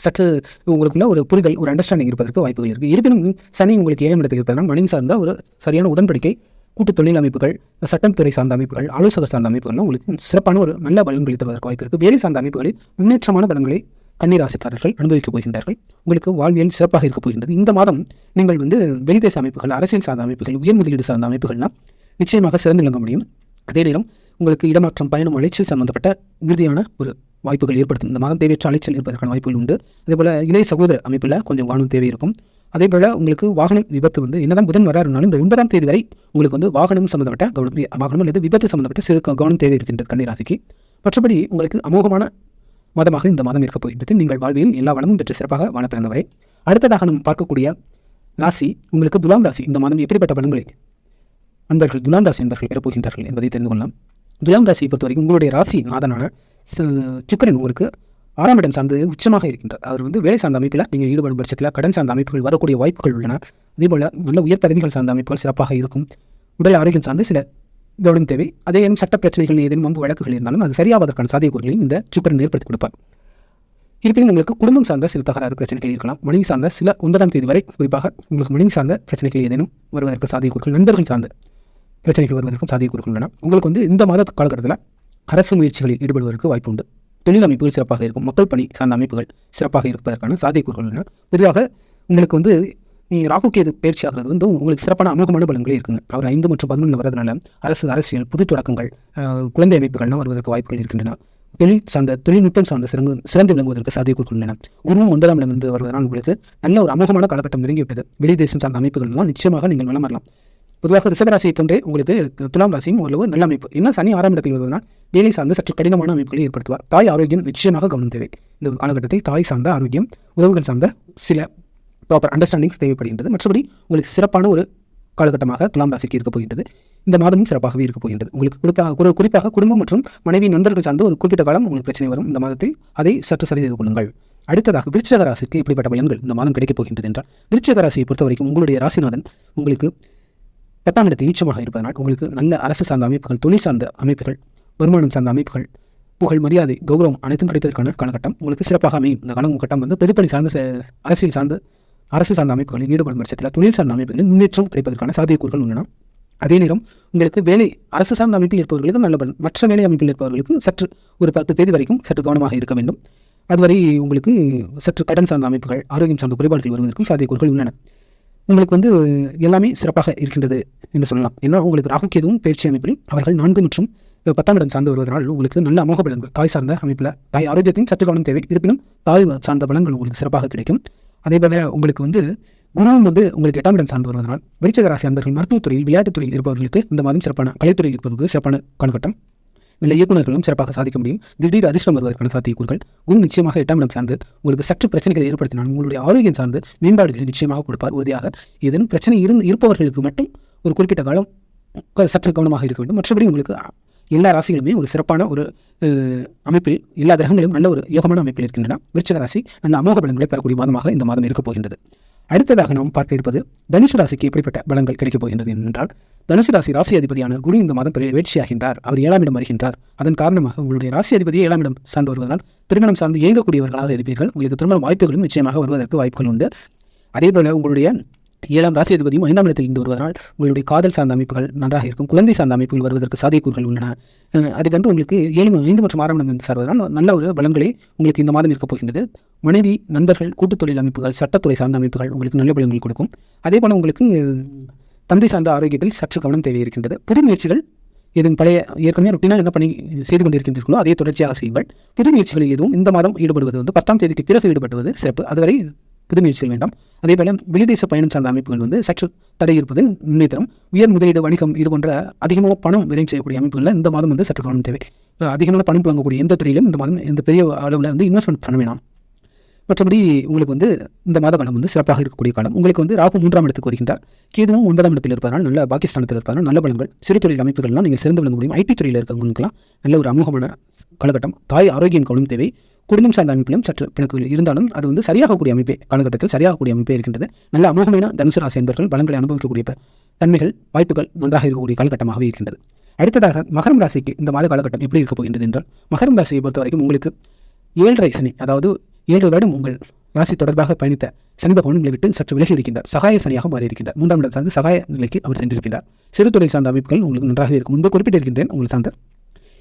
சற்று உங்களுக்குள்ள ஒரு புரிதல் ஒரு அண்டர்ஸ்டாண்டிங் இருப்பதற்கு வாய்ப்புகள் இருக்குது இருப்பினும் சனி உங்களுக்கு ஏழாம் இடத்துக்கு இருப்பதனால் மனைவி சார்ந்த ஒரு சரியான உடன்படிக்கை கூட்டு தொழில் அமைப்புகள் சட்டம் துறை சார்ந்த அமைப்புகள் ஆலோசகர் சார்ந்த அமைப்புகள்லாம் உங்களுக்கு சிறப்பான ஒரு நல்ல பலன்களை தருவதற்கு வாய்ப்பு இருக்குது வேலை சார்ந்த அமைப்புகளில் முன்னேற்றமான பலன்களை கண்ணீராசிக்காரர்கள் அனுபவிக்கப் போகின்றார்கள். உங்களுக்கு வாழ்வியல் சிறப்பாக இருக்கப் போகின்றது. இந்த மாதம் நீங்கள் வந்து வெளிதேச அமைப்புகள் அரசியல் சார்ந்த அமைப்புகள் உயர் முதலீடு சார்ந்த அமைப்புகள்லாம் நிச்சயமாக சிறந்து விளங்க முடியும். அதே நேரம் உங்களுக்கு இடமாற்றம் பயணம் அலைச்சல் சம்பந்தப்பட்ட உறுதியான ஒரு வாய்ப்புகள் ஏற்படுத்தும். இந்த மாதம் தேவையற்ற அலைச்சல் இருப்பதற்கான வாய்ப்புகள் உண்டு. அதேபோல் இளைய சகோதர அமைப்பில் கொஞ்சம் கவனம் தேவை இருக்கும். அதே போல் உங்களுக்கு வாகன விபத்து வந்து என்னதான் புதன் வராருனாலும் இந்த ஒன்பதாம் தேதி வரை உங்களுக்கு வந்து வாகனம் சம்பந்தப்பட்ட கவனம் வாகனம் அல்லது விபத்து சம்பந்தப்பட்ட சிறு க- கவனம் தேவை இருக்கின்றது கன்னிராசிக்கு மற்றபடி உங்களுக்கு அமோகமான மாதமாக இந்த மாதம் இருக்கப் போகின்றது. நீங்கள் வாழ்வில் எல்லா வளமும் பெற்று சிறப்பாக வாழ பிறந்தவரை. அடுத்ததாக நம்ம பார்க்கக்கூடிய ராசி உங்களுக்கு துலாம் ராசி. இந்த மாதம் எப்படிப்பட்ட பலன்களை அன்பர்கள் துலாம் ராசி என்பர்கள் பெறப்போகின்றார்கள் என்பதை தெரிந்து கொள்ளலாம். துலாம் ராசியை பொறுத்த வரைக்கும் உங்களுடைய ராசி நாதனான ச- சுக்கிரன் உங்களுக்கு ஆறாம் இடம் சார்ந்து உச்சமாக இருக்கின்றார். அவர் வந்து வேலை சார்ந்த அமைப்பில் நீங்கள் ஈடுபடும் பட்சத்தில் கடன் சார்ந்த அமைப்புகள் வரக்கூடிய வாய்ப்புகள் உள்ளன. அதேபோல் நல்ல உயர் பதவிகள் சார்ந்த அமைப்புகள் சிறப்பாக இருக்கும். உடல் ஆரோக்கியம் சார்ந்து சில கவனம் தேவை. அதே சட்ட பிரச்சனைகள் ஏதேனும் வம்பு வழக்குகள் இருந்தாலும் அது சரியாவதற்கான சாத்தியக்கூறுகளையும் இந்த சுக்கிரன் ஏற்படுத்தி கொடுப்பார். இருப்பினும் உங்களுக்கு குடும்பம் சார்ந்த சில தகராறு பிரச்சனைகள் இருக்கலாம். மனைவி சார்ந்த சில ஒன்பதாம் தேதி வரை குறிப்பாக உங்களுக்கு மனைவி சார்ந்த பிரச்சனைகள் ஏதேனும் வருவதற்கு சாத்தியக்கூறுகள் நண்பர்கள் சார்ந்த பிரச்சனைகள் வருவதற்கும் சாத்தியக்கூறுகள் உள்ளன. உங்களுக்கு வந்து இந்த மாத காலகட்டத்தில் அரசு முயற்சிகளில் ஈடுபடுவதற்கு வாய்ப்பு உண்டு. தொழில் அமைப்புகள் சிறப்பாக இருக்கும். மக்கள் பணி சார்ந்த அமைப்புகள் சிறப்பாக இருப்பதற்கான சாத்தியக்கூறுகள் உள்ளன. பொதுவாக உங்களுக்கு வந்து நீங்கள் ராகு கேது பயிற்சி ஆகிறது வந்து உங்களுக்கு சிறப்பான அமோகமான பலன்களே இருக்குங்க. அவர் ஐந்து மற்றும் பதினொன்று வரதுனால அரசு அரசியல் புது தொடக்கங்கள் குழந்தை அமைப்புகள்லாம் வருவதற்கு வாய்ப்புகள் இருக்கின்றன. தொழில் சார்ந்த தொழில்நுட்பம் சார்ந்த சிறந்து சிறந்து விளங்குவதற்கு சாத்தியக்கூறுகள் உள்ளன. குருவும் ஒன்பதாம் இடம் இருந்து வருவதனால் உங்களுக்கு நல்ல ஒரு அமோகமான காலகட்டம் நெருங்கிவிட்டது. வெளி தேசம் சார்ந்த அமைப்புகள்லாம் நிச்சயமாக நீங்கள் வளம் வரலாம். பொதுவாக ரிஷபராசியை போன்றே உங்களுக்கு துலாம் ராசியும் ஓரளவு நல்ல அமைப்பு. என்ன சனி ஆறாம் இடத்தில் வருவதனால் வேலை சார்ந்த சற்று கடினமான அமைப்புகளை ஏற்படுத்துவார். தாய் ஆரோக்கியம் நிச்சயமாக கவனம் தேவை இந்த காலகட்டத்தில் தாய் சார்ந்த ஆரோக்கியம் உறவுகள் சார்ந்த சில ப்ராப்பர் அண்டர்ஸ்டாண்டிங்ஸ் தேவைப்படுகின்றது. மற்றபடி உங்களுக்கு சிறப்பான ஒரு காலகட்டமாக துலாம் ராசிக்கு இருக்க போகின்றது. இந்த மாதமும் சிறப்பாகவே இருக்க போகின்றது. உங்களுக்கு குறிப்பாக குறி- குறிப்பாக குடும்பம் மற்றும் மனைவி நண்பர்கள் சார்ந்து ஒரு குறிப்பிட்ட காலம் உங்களுக்கு பிரச்சனை வரும். இந்த மாதத்தில் அதை சற்று சரி செய்து கொள்ளுங்கள். அடுத்ததாக விருச்சக ராசிக்கு இப்படிப்பட்ட பயன்கள் இந்த மாதம் கிடைக்கப் போகின்றது என்றால் விருச்சக ராசியை பொறுத்த வரைக்கும் உங்களுடைய ராசிநாதன் உங்களுக்கு பத்தாம் இடத்தில் நீச்சமாக இருப்பதனால் உங்களுக்கு நல்ல அரசு சார்ந்த அமைப்புகள் தொழில் சார்ந்த அமைப்புகள் வருமானம் சார்ந்த அமைப்புகள் புகழ் மரியாதை கௌரவம் அனைத்தும் கிடைப்பதற்கான காலகட்டம் உங்களுக்கு சிறப்பாக அமையும். இந்த காலகட்டம் வந்து பொதுப்பணி சார்ந்த அரசியல் சார்ந்த அரசு சார்ந்த அமைப்புகளில் ஈடுபடும் பட்சத்தில் தொழில் சார்ந்த அமைப்புகளில் முன்னேற்றம் கிடைப்பதற்கான சாத்தியக்கூறுகள் உள்ளன. அதே நேரம் உங்களுக்கு வேலை அரசு சார்ந்த அமைப்பில் இருப்பவர்களுக்கு நல்ல பலன் மற்ற வேலை அமைப்பில் இருப்பவர்களுக்கு சற்று ஒரு பத்து தேதி வரைக்கும் சற்று கவனமாக இருக்க வேண்டும். அதுவரை உங்களுக்கு சற்று கடன் சார்ந்த அமைப்புகள் ஆரோக்கியம் சார்ந்த குறைபாடுகள் வருவதற்கும் சாத்தியக்கூறுகள் உள்ளன. உங்களுக்கு வந்து எல்லாமே சிறப்பாக இருக்கின்றது என்று சொல்லலாம். ஏன்னா உங்களுக்கு ராகு கேதுவும் பயிற்சி அமைப்பில் அவர்கள் நான்கு மற்றும் பத்தாம் இடம் சார்ந்து வருவதனால் உங்களுக்கு நல்ல அமோக பலன்கள் தாய் சார்ந்த அமைப்பில் தாய் ஆரோக்கியத்தையும் சற்று கவனம் தேவை. இருப்பினும் தாய் சார்ந்த பலன்கள் உங்களுக்கு சிறப்பாக கிடைக்கும். அதே போல உங்களுக்கு வந்து குணம் வந்து உங்களுக்கு எட்டாம் இடம் சார்ந்து வருவதனால் விருச்சிக ராசி அன்பர்கள் மருத்துவத்துறையில் விளையாட்டுத்துறையில் இருப்பவர்களுக்கு இந்த மாதம் சிறப்பான கலைத்துறையில் இருப்பவர்களுக்கு சிறப்பான காலகட்டம். இல்லை இயக்குநர்களும் சிறப்பாக சாதிக்க முடியும். திடீர் அதிர்ஷ்டம் வருவதற்கான சாத்தியக்கூறுகள். குரு நிச்சயமாக எட்டாம் இடம் சார்ந்து உங்களுக்கு சற்று பிரச்சனைகளை ஏற்படுத்தினால் உங்களுடைய ஆரோக்கியம் சார்ந்து மேம்பாடுகளை நிச்சயமாக கொடுப்பார் உறுதியாக. இதன் பிரச்சனை இருந்து இருப்பவர்களுக்கு மட்டும் ஒரு குறிப்பிட்ட காலம் க- சற்று கவனமாக இருக்க வேண்டும். மற்றபடி உங்களுக்கு எல்லா ராசிகளுமே ஒரு சிறப்பான ஒரு அமைப்பில் எல்லா கிரகங்களும் நல்ல ஒரு யோகமான அமைப்பில் இருக்கின்றன. விருச்சக ராசி நல்ல அமோக பலன்களை பெறக்கூடிய மாதமாக இந்த மாதம் இருக்கப் போகின்றது. அடுத்ததாக நாம் பார்க்க இருப்பது தனுசு ராசிக்கு எப்படிப்பட்ட பலங்கள் கிடைக்கப் போகின்றது என்றால் தனுசு ராசி ராசி அதிபதியான குரு இந்த மாதம் வேட்சியாகின்றார். அவர் ஏழாம் இடம் வருகின்றார். அதன் காரணமாக உங்களுடைய ராசி அதிபதி ஏழாம் இடம் சார்ந்து வருவதனால் திருமணம் சார்ந்து இயங்கக்கூடியவர்களாக இருப்பீர்கள். உங்களுக்கு திருமண வாய்ப்புகளும் நிச்சயமாக வருவதற்கு வாய்ப்புகள் உண்டு. அதேபோல உங்களுடைய ஏழாம் ராசி அதிபதியும் ஐந்தாம் இடத்தில் இருந்து வருவதனால் உங்களுடைய காதல் சார்ந்த அமைப்புகள் நன்றாக இருக்கும். குழந்தை சார்ந்த அமைப்புகள் வருவதற்கு சாதியக்கூறுகள் உள்ளன. அஹ் அதுக்கன்று உங்களுக்கு ஏழு ஐந்து மற்றும் ஆறாம் இடம் சார்வதால் நல்ல ஒரு பலன்களை உங்களுக்கு இந்த மாதம் இருக்கப் போகின்றது. மனைவி நண்பர்கள் கூட்டுத் தொழில் அமைப்புகள் சட்டத்துறை சார்ந்த அமைப்புகள் உங்களுக்கு நல்ல பலன்கள் கொடுக்கும். அதே போல் உங்களுக்கு தந்தை சார்ந்த ஆரோக்கியத்தில் சற்று கவனம் தேவை இருக்கின்றது. புது முயற்சிகள் எதுவும் பழைய ஏற்கனவே ரொட்டீனாக என்ன பண்ணி செய்து கொண்டிருக்கின்றீர்களோ அதே தொடர்ச்சியாக செய்யுங்கள். புது முயற்சிகளில் எதுவும் இந்த மாதம் ஈடுபடுவது வந்து பத்தாம் தேதிக்கு பிறகு ஈடுபடுவது சிறப்பு. அதுவரை புது முயற்சிகள் வேண்டாம். அதே போல வெளிதேச பயணம் சார்ந்த அமைப்புகள் வந்து சற்று தடை இருப்பது முன்னேற்றம். உயர் முதலீடு வணிகம் இது போன்ற அதிகமான பணம் விரைவு செய்யக்கூடிய அமைப்புகளில் இந்த மாதம் வந்து சற்று கவனம் தேவை. அதிகமான பணம் வாங்கக்கூடிய எந்த துறையிலும் இந்த மாதம் இந்த பெரிய அளவில் வந்து இன்வெஸ்ட்மெண்ட் பண்ண வேணாம். மற்றபடி உங்களுக்கு வந்து இந்த மாத காலம் வந்து சிறப்பாக இருக்கக்கூடிய காலம். உங்களுக்கு வந்து ராகு மூன்றாம் இடத்துக்கு வருகின்றார். கேதுவும் ஒன்பதாம் இடத்தில் இருப்பதனால் நல்ல பாகிஸ்தானத்தில் இருப்பதனால் நல்ல பலன்கள். சிறு தொழில் அமைப்புகள்லாம் நீங்கள் சிறந்து விளங்க முடியும். ஐடி துறையில் இருக்கிறவங்களுக்குலாம் நல்ல ஒரு அமோகமான காலகட்டம். தாய் ஆரோக்கியம் கவனம் தேவை. குடும்பம் சார்ந்த அமைப்பிலும் சற்று பிணக்குகள் இருந்தாலும் அது வந்து சரியாகக்கூடிய அமைப்பே காலகட்டத்தில் சரியாகக்கூடிய அமைப்பே இருக்கின்றது. நல்ல அமோகமான தனுசு ராசி என்பவர்கள் பலன்களை அனுபவிக்கக்கூடிய தன்மைகள் வாய்ப்புகள் நன்றாக இருக்கக்கூடிய காலகட்டமாகவே இருக்கின்றது. அடுத்ததாக மகரம் ராசிக்கு இந்த மாத காலகட்டம் எப்படி இருக்க போகின்றது என்றால் மகரம் ராசியை பொறுத்த வரைக்கும் உங்களுக்கு ஏழரை சனி அதாவது ஏழு வருடம் உங்கள் ராசி தொடர்பாக பயணித்த சனி பகவான் உங்களை விட்டு சற்று விலகி இருக்கின்றார். சகாய சனியாக மாறியிருக்கின்றார். மூன்றாம் இடம் சார்ந்து சகாய நிலைக்கு அவர் சென்றிருக்கின்றார். சிறு தொழில் சார்ந்த அமைப்புகள் உங்களுக்கு நன்றாக இருக்கும். முன்பு குறிப்பிட்டிருக்கின்றேன் உங்களுக்கு சார்ந்த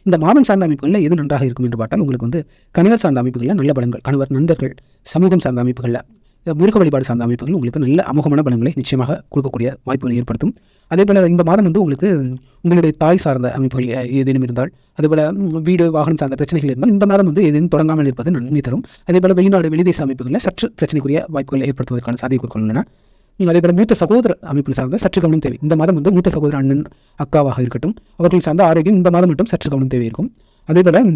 இந்த மாதம் சார்ந்த அமைப்புகளில் எது நன்றாக இருக்கும் என்று பார்த்தால் உங்களுக்கு வந்து கணவர் சார்ந்த அமைப்புகளில் நல்ல பலன்கள் கணவர் நண்பர்கள் சமூகம் சார்ந்த அமைப்புகளில் முருக வழிபாடு சார்ந்த அமைப்புகள் உங்களுக்கு நல்ல அமோகமான பலன்களை நிச்சயமாக கொடுக்கக்கூடிய வாய்ப்புகளை ஏற்படுத்தும். அதே போல் இந்த மாதம் வந்து உங்களுக்கு உங்களுடைய தாய் சார்ந்த அமைப்புகள் ஏதேனும் இருந்தால் அதேபோல் போல் வீடு வாகனம் சார்ந்த பிரச்சனைகள் இருந்தால் இந்த மாதம் வந்து ஏதேனும் தொடங்காமல் இருப்பது நன்மை தரும். அதே போல் வெளிநாடு வெளிதேச அமைப்புகளில் சற்று பிரச்சனைக்குரிய வாய்ப்புகளை ஏற்படுத்துவதற்கான சாத்தியக்கூறுகள் உள்ளன. அதே போல மூத்த சகோதர அமைப்பில் சார்ந்த சற்று கவனம் தேவை. இந்த மாதம் வந்து மூத்த சகோதர அண்ணன் அக்காவாக இருக்கட்டும் அவர்கள் சார்ந்த ஆரோக்கியம் இந்த மாதம் மட்டும் சற்று கவனம் தேவை இருக்கும் அதே போல்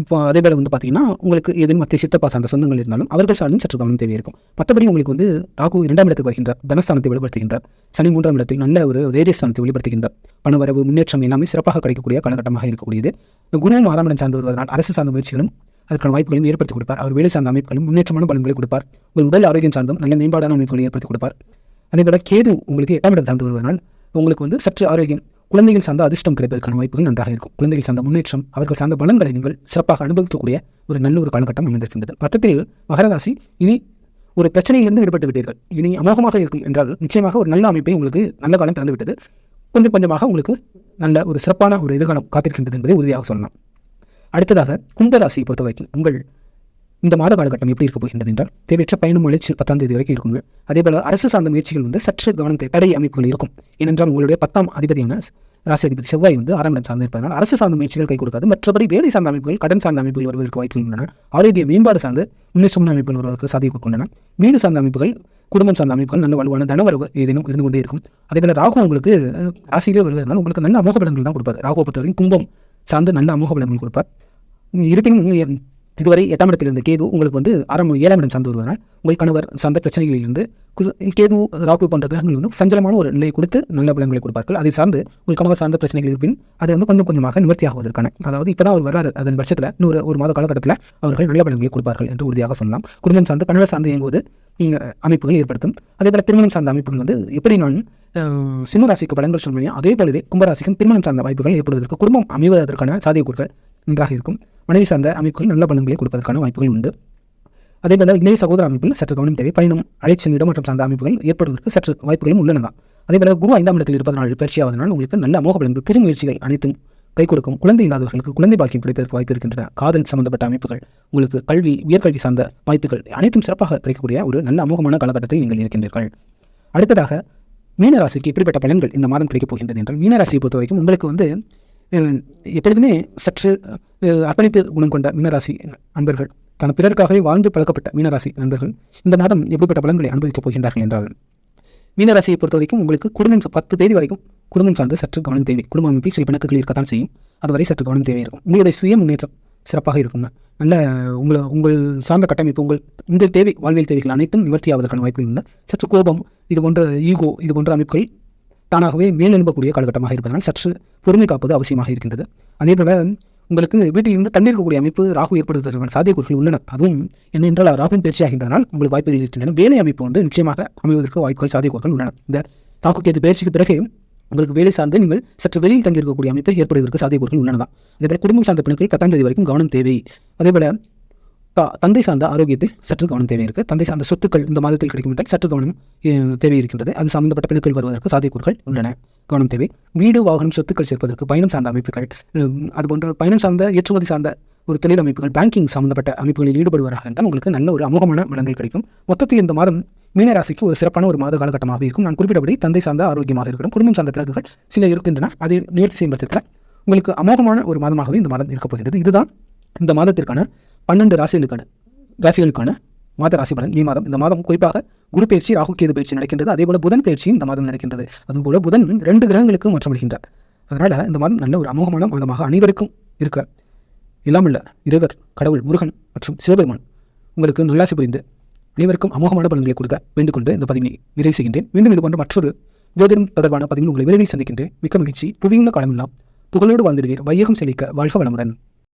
இப்போ அதே போல் வந்து பார்த்தீங்கன்னா உங்களுக்கு எதுவும் மத்திய சித்தப்பா சார்ந்த சொந்தங்கள் இருந்தாலும் அவர்கள் சார்ந்தும் சற்று கவனம் தேவை இருக்கும் மற்றபடி உங்களுக்கு வந்து ராகு இரண்டாம் இடத்துக்கு வருகின்றார் தனஸ்தானத்தை வெளிப்படுத்துகின்றார். சனி மூன்றாம் இடத்தில் நல்ல ஒரு தைரியஸ்தானத்தை வெளிப்படுத்துகின்றார். பணவரவு முன்னேற்றம் எல்லாமே சிறப்பாக கிடைக்கக்கூடிய காலகட்டமாக இருக்கக்கூடியது. குணம் ஆறாம் இடம் சார்ந்து வருவதனால் அரசு சார்ந்த முயற்சிகளும் அதற்கான வாய்ப்புகளையும் ஏற்படுத்தி கொடுப்பார். அவர் வேலை சார்ந்த அமைப்புகளும் முன்னேற்றமான பலன்களை கொடுப்பார். உங்கள் உடல் ஆரோக்கியம் சார்ந்தும் நல்ல மேம்பாடான அமைப்புகளை ஏற்படுத்தி கொடுப்பார். அதே போல கேது உங்களுக்கு எட்டாம் இடம் சார்ந்து வருவதனால் உங்களுக்கு வந்து சற்று ஆரோக்கியம் குழந்தைகள் சார்ந்த அதிர்ஷ்டம் கிடைப்பதற்கான வாய்ப்புகள் நன்றாக இருக்கும். குழந்தைகள் சார்ந்த முன்னேற்றம் அவர்கள் சார்ந்த பலன்களை நீங்கள் சிறப்பாக அனுபவிக்கக்கூடிய ஒரு நல்ல ஒரு காலகட்டம் அமைந்திருக்கின்றது. மொத்தத்தில் மகராசி இனி ஒரு பிரச்சனையிலிருந்து விடுபட்டு விட்டீர்கள். இனி அமோகமாக இருக்கும் என்றால் நிச்சயமாக ஒரு நல்ல அமைப்பை உங்களுக்கு நல்ல காலம் திறந்துவிட்டது கொஞ்சம் கொஞ்சமாக உங்களுக்கு நல்ல ஒரு சிறப்பான ஒரு எதிர்காலம் காத்திருக்கின்றது என்பதை உறுதியாக சொல்லலாம். அடுத்ததாக கும்பராசியை பொறுத்த வரைக்கும் உங்கள் இந்த மாத காலகட்டம் எப்படி இருக்க போகின்றது என்றால் தேவையற்ற பயணம் முயற்சி பத்தாம் தேதி வரைக்கும் இருக்குங்க. அதே போல அரசு சார்ந்த முயற்சிகள் வந்து சற்று கவனத்தை தடை அமைப்புகள் இருக்கும். ஏனென்றால் உங்களுடைய பத்தாம் அதிபதியான ராசி அதிபதி செவ்வாய் வந்து ஆறாம் இடம் சார்ந்து இருப்பதனால் அரசு சார்ந்த முயற்சிகள் கை கொடுக்காது. மற்றபடி வேலை சார்ந்த அமைப்புகள் கடன் சார்ந்த அமைப்புகள் வருவதற்கு வாய்ப்புகள் உள்ளன. ஆரோக்கிய மேம்பாடு சார்ந்து முன்னேற்றமான அமைப்புகள் வருவதற்கு சாதிக்க கொண்டன வீடு சார்ந்த அமைப்புகள் குடும்பம் சார்ந்த அமைப்புகள் நல்ல வலுவான தனவரவு ஏதேனும் இருந்து கொண்டே இருக்கும். அதே போல ராகு உங்களுக்கு ராசியிலே வருவதனால் உங்களுக்கு நல்ல அமோக பலன்கள் தான் கொடுப்பார். ராகுவை பொறுத்தவரைக்கும் கும்பம் சார்ந்து நல்ல அமோக பலன்கள் கொடுப்பார். இருப்பினும் இதுவரை எட்டாம் இடத்திலிருந்து கேது உங்களுக்கு வந்து ஆறாம் ஏழாம் இடம் சார்ந்து வருவதனால் உங்கள் கணவர் சார்ந்த பிரச்சனைகளிலிருந்து கேது ராகு போன்ற கிரகங்கள் வந்து சஞ்சலமான ஒரு நிலையை கொடுத்து நல்ல பலன்களை கொடுப்பார்கள். அதை சார்ந்து உங்கள் கணவர் சார்ந்த பிரச்சனைகள் இருப்பின் அதை வந்து கொஞ்சம் கொஞ்சமாக நிவர்த்தியாகுவதற்கான அதாவது இப்போதான் அவர் வர்றாரு. அதன் பட்சத்தில் இன்னொரு ஒரு மாத காலகட்டத்தில் அவர்கள் நல்ல பலன்களை கொடுப்பார்கள் என்று உறுதியாக சொல்லலாம். குடும்பம் சார்ந்து கணவர் சார்ந்து இயங்குவது அமைப்புகள் ஏற்படுத்தும். அதே போல் திருமணம் சார்ந்த அமைப்புகள் வந்து எப்படி நான் அஹ், சிம்ம ராசிக்கு பலன்கள் சொன்னேன் அதே போலவே கும்பராசிக்கும் திருமணம் சார்ந்த வாய்ப்புகள் ஏற்படுவதற்கு குடும்பம் அமைவதற்கான சாத்தியக்கூறுகள் நன்றாக இருக்கும். மனைவி சார்ந்த அமைப்புகள் நல்ல பலன்களை கொடுப்பதற்கான வாய்ப்புகள் உண்டு. அதே போல இணைய சகோதர அமைப்பில் சற்று கவனம் தேவை. பயணம் அழைச்சல் இடமாற்றம் சார்ந்த அமைப்புகள் ஏற்படுவதற்கு சற்று வாய்ப்புகளும் உள்ளன தான் அதே போல குரு ஐந்தாம் இடத்தில் இருப்பதனால் பயிற்சியாவதனால் உங்களுக்கு நல்ல அமோக பலன்கள் பெரும் முயற்சிகள் அனைத்தும் கை கொடுக்கும். குழந்தை இல்லாதவர்களுக்கு குழந்தை பாக்கியம் கிடைப்பதற்கு வாய்ப்பு இருக்கின்றன. காதல் சம்பந்தப்பட்ட அமைப்புகள் உங்களுக்கு கல்வி உயர்கல்வி சார்ந்த வாய்ப்புகள் அனைத்தும் சிறப்பாக கிடைக்கக்கூடிய ஒரு நல்ல அமோகமான காலகட்டத்தில் நீங்கள் இருக்கின்றீர்கள். அடுத்ததாக மீனராசிக்கு இப்படிப்பட்ட பலன்கள் இந்த மாதம் கிடைக்கப் போகின்றது என்றால் மீனராசியை பொறுத்த வரைக்கும் உங்களுக்கு வந்து எப்பொழுதுமே சற்று அர்ப்பணிப்பு குணம் கொண்ட மீனராசி அன்பர்கள். தன் பிறருக்காகவே வாழ்ந்து பழக்கப்பட்ட மீனராசி நண்பர்கள் இந்த மாதம் எப்படிப்பட்ட பலன்களை அனுபவிக்கப் போகின்றார்கள் என்றால் மீனராசியை பொறுத்த வரைக்கும் உங்களுக்கு குடும்பம் பத்து தேதி வரைக்கும் குடும்பம் சார்ந்து சற்று கவனம் தேவை. குடும்ப அமைப்பில் சில பிணக்குகள் இருக்கத்தான் செய்யும். அதுவரை சற்று கவனம் தேவை இருக்கும். உங்களுடைய சுய முன்னேற்றம் சிறப்பாக இருக்கும் நல்ல உங்களை உங்கள் சார்ந்த கட்டமைப்பு உங்கள் உங்கள் தேவை வாழ்வியல் தேவைகள் அனைத்தும் நிவர்த்தி ஆவதற்கான வாய்ப்புகள் இல்லை சற்று கோபம் இது போன்ற ஈகோ இது போன்ற அமைப்புகள் தானாகவே மேல் எழும்பக்கூடிய காலகட்டமாக இருப்பதனால் சற்று பொறுமை காப்பது அவசியமாக இருக்கின்றது. அதேபோல உங்களுக்கு வீட்டில் இருந்து தண்ணீர் இருக்கக்கூடிய அமைப்பு ராகு ஏற்படுத்துவதற்கான சாத்தியக்கூறுகள் உள்ளன. அதுவும் என்ன என்றால் ராகுவின் பயிற்சியாகின்றனால் உங்களுக்கு வாய்ப்பு இருக்கின்றன. வேலை அமைப்பு வந்து நிச்சயமாக அமைவதற்கு வாய்ப்புகள் சாத்தியக்கூறுகள் உள்ளன. இந்த ராகு கேது பயிற்சிக்கு பிறகு உங்களுக்கு வேலை சார்ந்து நீங்கள் சற்று வெளியில் தங்கியிருக்கக்கூடிய அமைப்பை ஏற்படுவதற்கு சாத்தியக்கூறுகள் உள்ளனதான். அதேபோல குடும்பம் சார்ந்த பெண்கள் பத்தாம் தேதி வரைக்கும் கவனம் தேவை. அதேபோல தந்தை சார்ந்த ஆரோக்கியத்தில் சற்று கவனம் தேவை இருக்குது தந்தை சார்ந்த சொத்துக்கள் இந்த மாதத்தில் கிடைக்கும் என்றால் சற்று கவனம் தேவை இருக்கின்றது அது சம்பந்தப்பட்ட பெண்கள் வருவதற்கு சாத்தியக்கூறுகள் உள்ளன. கவனம் தேவை. வீடு வாகனம் சொத்துக்கள் சேர்ப்பதற்கு பயணம் சார்ந்த அமைப்புகள் அதுபோன்ற அது போன்ற பயணம் சார்ந்த ஏற்றுமதி சார்ந்த ஒரு தொழில் அமைப்புகள் பேங்கிங் சம்பந்தப்பட்ட அமைப்புகளில் ஈடுபடுவதாக இருந்தால் உங்களுக்கு நல்ல ஒரு அமோகமான பலன்கள் கிடைக்கும். மொத்தத்தில் இந்த மாதம் மீனராசிக்கு ஒரு சிறப்பான ஒரு மாத காலகட்டமாக இருக்கும். நான் குறிப்பிட்டபடி தந்தை சார்ந்த ஆரோக்கியமாக இருக்கணும் குடும்பம் சார்ந்த பிறகுகள் சில இருக்கின்றன. அதை நிவர்த்தி செய்யும் பட்சத்தில் உங்களுக்கு அமோகமான ஒரு மாதமாகவே இந்த மாதம் இருக்கப் போகிறது இதுதான் இந்த மாதத்திற்கான பன்னெண்டு ராசிகளுக்கான ராசிகளுக்கான மாத ராசி பலன் மே மாதம். இந்த மாதம் குறிப்பாக குரு பயிற்சி ராகு கேது பயிற்சி நடக்கின்றது. அதே போல புதன் பயிற்சியும் இந்த மாதம் நடக்கின்றது. அதுபோல புதன் ரெண்டு கிரகங்களுக்கு மாற்றமடைகின்றார் அதனால் இந்த மாதம் நல்ல ஒரு அமோகமான மாதமாக அனைவருக்கும் இருக்க இல்லாமல்ல இறைவர் கடவுள் முருகன் மற்றும் சிவபெருமான் உங்களுக்கு நல்லாசி புரிந்து அனைவருக்கும் அமோகமான பலன்களை கொடுக்க வேண்டுகொண்டு கொண்டு இந்த பதிவினை நிறைவு செய்கின்றேன். மீண்டும் இது போன்ற மற்றொரு ஜோதிடம் தொடர்பான பதிவில் உங்களை விரைவில் சந்திக்கின்றேன். மிக்க மகிழ்ச்சி. புவியுள்ள காலமெல்லாம் புகழோடு வாழ்ந்திடுவீர். வையகம் செழிக்க வாழ்க வளமுடன்.